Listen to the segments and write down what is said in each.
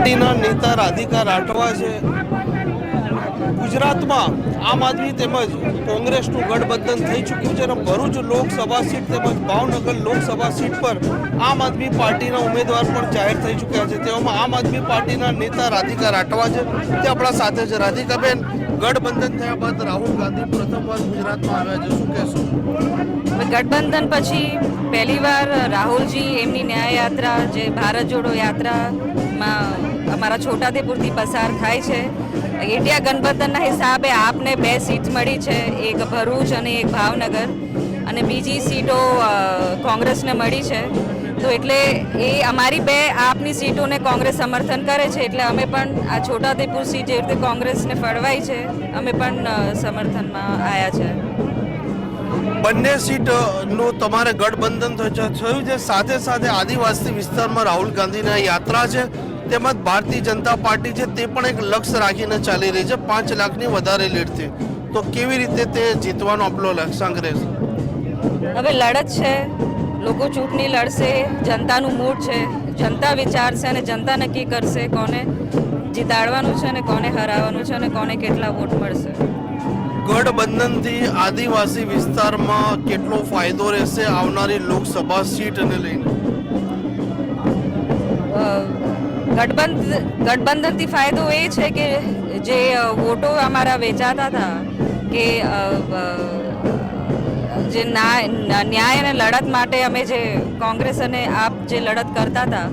પાર્ટીના નેતા રાધિકા રાઠવા છે. ગુજરાતમાં આમ આદમી તેમજ કોંગ્રેસનું ગઠબંધન થઈ ચૂક્યું છે અને ભરૂચ લોકસભા સીટ તેમજ ભાવનગર લોકસભા સીટ પર આમ આદમી પાર્ટીના ઉમેદવાર પણ જાહેર થઈ ચૂક્યા છે. તેઓમાં આમ આદમી પાર્ટીના નેતા રાધિકા રાઠવા છે. તે આપણા સાથે છે. રાધિકાબેન, ગઠબંધન થયા બાદ રાહુલ ગાંધી પ્રથમવાર ગુજરાતમાં આવ્યા છે. શું કહેશો? ગઠબંધન પછી પહેલીવાર રાહુલજી એમની ન્યાય યાત્રા જે ભારત જોડો યાત્રામાં અમારા છોટાદેપુરથી પસાર થાય છે. ઇન્ડિયા ગણબંધનના હિસાબે આપને બે સીટ મળી છે, એક ભરૂચ અને એક ભાવનગર. અને બીજી સીટો કોંગ્રેસને મળી છે. તો એટલે એ અમારી બે આપની સીટોને કોંગ્રેસ સમર્થન કરે છે, એટલે અમે પણ આ છોટાદેપુર સીટ જે રીતે કોંગ્રેસને ફળવાઈ છે, અમે પણ સમર્થનમાં આવ્યા છે. બંને સીટનું તમારે ગઠબંધન થયું છે- સાથે સાથે આદિવાસી વિસ્તારમાં રાહુલ ગાંધીના યાત્રા છે. તેમજ ભારતીય જનતા પાર્ટી છે તે પણ એક લક્ષ્ય રાખીને ચાલી રહી છે. પાંચ લાખની વધારે લીડથી. તો કેવી રીતે તે જીતવાનો આપણો લક્ષ્યાંક રહેશે? હવે લડત છે. લોકો ચૂંટણી લડશે. જનતાનું મૂડ છે. જનતા વિચારશે અને જનતા નક્કી કરશે કોને જીતાડવાનું છે અને કોને હરાવવાનું છે અને કોને કેટલા વોટ મળશે. ગઠબંધનથી આદિવાસી વિસ્તારમાં કેટલો ફાયદો રહેશે આવનારી લોકસભા સીટને લઈને? ગઠબંધ ગઠબંધનથી ફાયદો એ છે કે જે વોટો અમારા વેચાતા હતા કે જે ન્યાય અને લડત માટે અમે જે કોંગ્રેસ અને આપ જે લડત કરતા હતા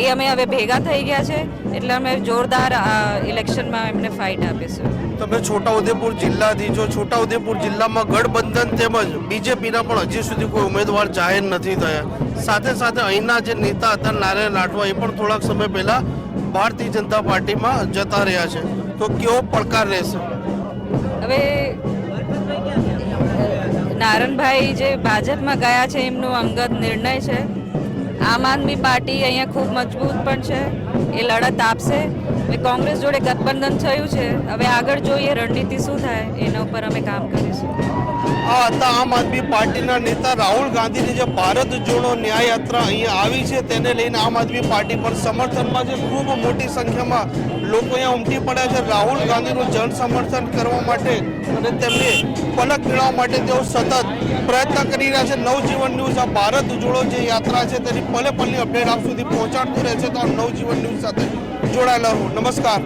એ અમે હવે ભેગા થઈ ગયા છે એટલે અમે જોરદાર ઇલેક્શનમાં એમને ફાઇટ આપીશું. તમે છોટાઉદેપુર જિલ્લાથી જો છોટાઉદેપુર જિલ્લામાં ગઠબંધન તેમજ બીજેપીના પણ હજી સુધી કોઈ ઉમેદવાર જાહેર નથી થયા. સાથે સાથે અહીંના જે નેતા હતા નારાયણ રાઠવા એ પણ થોડાક સમય પહેલા ભારતીય જનતા પાર્ટીમાં જતા રહ્યા છે. તો કેવો પડકાર રહેશે? હવે નારણભાઈ જે ભાજપમાં ગયા છે એમનો અંગત નિર્ણય છે. આમ આદમી પાર્ટી અહીંયા ખૂબ મજબૂત પણ છે. એ લડત આપશે. હવે કોંગ્રેસ જોડે ગઠબંધન થયું છે, હવે આગળ જોઈએ રણનીતિ શું થાય, એના ઉપર અમે કામ કરીશું. આ હતા આમ આદમી પાર્ટીના નેતા રાહુલ ગાંધીની જે ભારત જોડો ન્યાય યાત્રા અહીંયા આવી છે, તેને લઈને આમ આદમી પાર્ટી પર સમર્થનમાં છે ખૂબ મોટી સંખ્યામાં લોકો અહીંયા ઉમટી પડ્યા છે. રાહુલ ગાંધીનું જન સમર્થન કરવા માટે અને તેમને પલક મેળવવા માટે તેઓ સતત પ્રયત્ન કરી રહ્યા છે. નવજીવન ન્યૂઝ, આ ભારત જોડો જે યાત્રા છે, તેની પલે પલની અપડેટ આપ સુધી પહોંચાડતું રહેશે તો આ નવજીવન ન્યૂઝ સાથે જોડાયેલા રહો નમસ્કાર.